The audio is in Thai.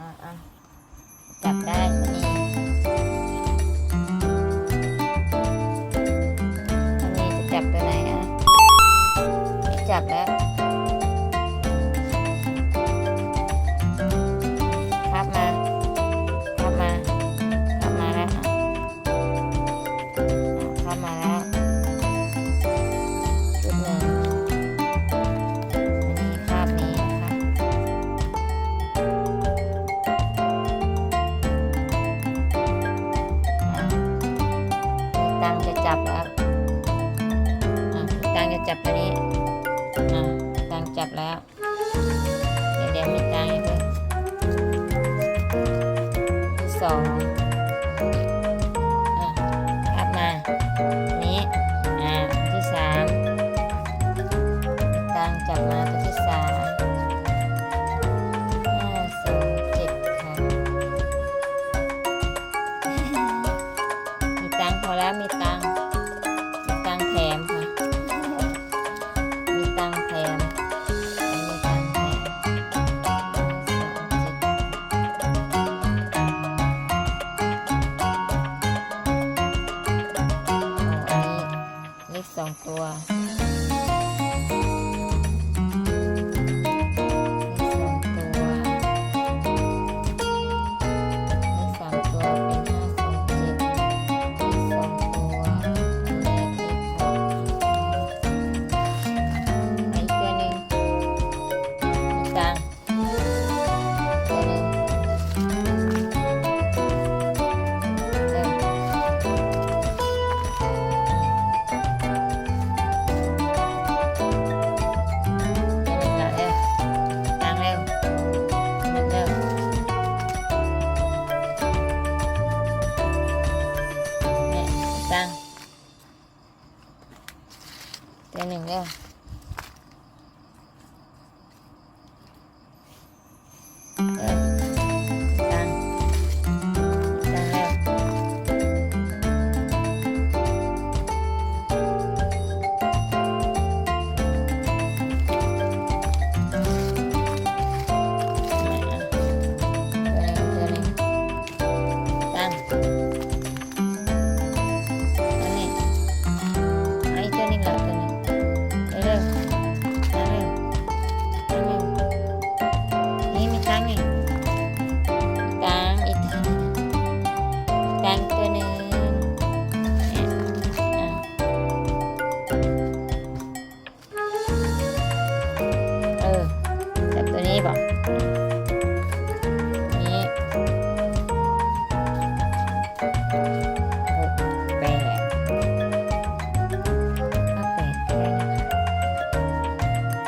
อะอะจับได้ดี ตังจะจับแล้วอะตังจะจับตัวนี้อะตังจับแล้ว เดี๋ยวเดี๋ยวมีตังอีกด้วยที่สองอะขับมานี้อะที่สามตังจับมา แล้วมีตังมีตังแถมค่ะ มีตังแถมมีตังแถมโอ้อันนี้เลขสองตัว เนี่ยตั